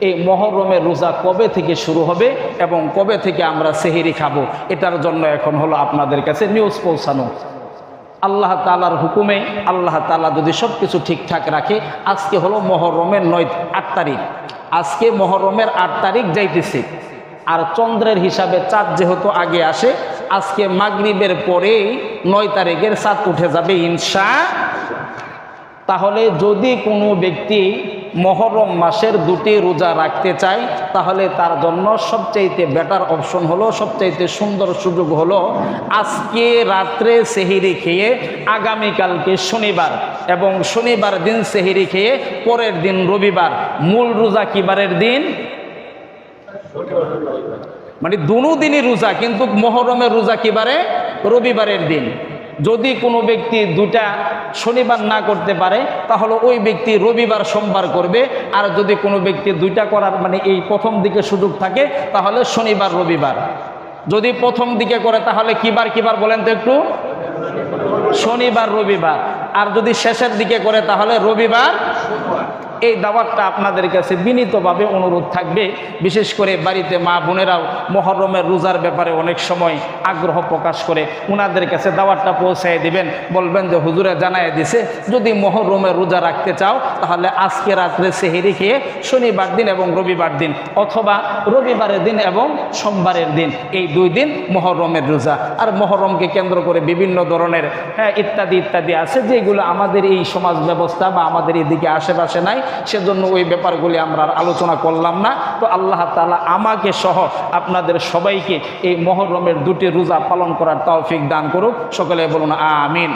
এই মহরমের রোজা কবে থেকে শুরু হবে এবং কবে থেকে আমরা সেহেরি খাব? এটার জন্য এখন হলো আপনাদের কাছে নিউজ পৌঁছানো। আল্লাহ তালার হুকুমে, আল্লাহ তালা যদি সব কিছু ঠিকঠাক রাখে, আজকে হলো মহরমের নয়, আট তারিখ। আজকে মহরমের আট তারিখ যাইতেছে। আর চন্দ্রের হিসাবে চাঁদ যেহেতু আগে আসে, আজকে মাগরিবের পরেই নয় তারিখের চাঁদ উঠে যাবে ইনশা তাহলে যদি কোনো ব্যক্তি মহরম মাসের দুটি রোজা রাখতে চায় তাহলে তার জন্য সবচাইতে বেটার অপশন হলো, সবচাইতে সুন্দর সুযোগ হলো আজকে রাত্রে সেহিরি খেয়ে আগামীকালকে শনিবার এবং শনিবার দিন সেহিরি খেয়ে পরের দিন রবিবার। মূল রোজা কিবারের দিন? মানে দুনো দিনই রোজা, কিন্তু মহরমের রোজা কিবারে? রবিবারের দিন। যদি কোনো ব্যক্তি দুটা শনিবার না করতে পারে, তাহলে ওই ব্যক্তি রবিবার সোমবার করবে। আর যদি কোনো ব্যক্তি দুইটা করার মানে এই প্রথম দিকে সুযোগ থাকে, তাহলে শনিবার, রবিবার। যদি প্রথম দিকে করে, তাহলে কিবার কিবার বলেন তো একটু? শনিবার, রবিবার। আর যদি শেষের দিকে করে, তাহলে রবিবার এই দাওয়াতটা আপনাদের কাছে বিনীতভাবে অনুরোধ থাকবে। বিশেষ করে বাড়িতে মা বোনেরাও মহরমের রোজার ব্যাপারে অনেক সময় আগ্রহ প্রকাশ করে ওনাদের কাছে দাওয়াতটা পৌঁছায় দিবেন। বলবেন যে, হুজুরে জানায় দিছে, যদি মহরমের রোজা রাখতে চাও, তাহলে আজকে রাত্রে সেহেরি খেয়ে শনিবার দিন এবং রবিবার দিন অথবা রবিবারের দিন এবং সোমবারের দিন এই দুই দিন মহরমের রোজা। আর মহরমকে কেন্দ্র করে বিভিন্ন ধরনের হ্যাঁ ইত্যাদি ইত্যাদি আছে যেগুলো আমাদের এই সমাজ ব্যবস্থা বা আমাদের এদিকে আশেপাশে নাই। সেজন্য ওই ব্যাপারগুলি আমরা আর আলোচনা করলাম না। তো আল্লাহ তালা আমাকে সহ আপনাদের সবাইকে এই মহরমের দুটি রোজা পালন করার তৌফিক দান করুক। সকলে বলুন আমিন।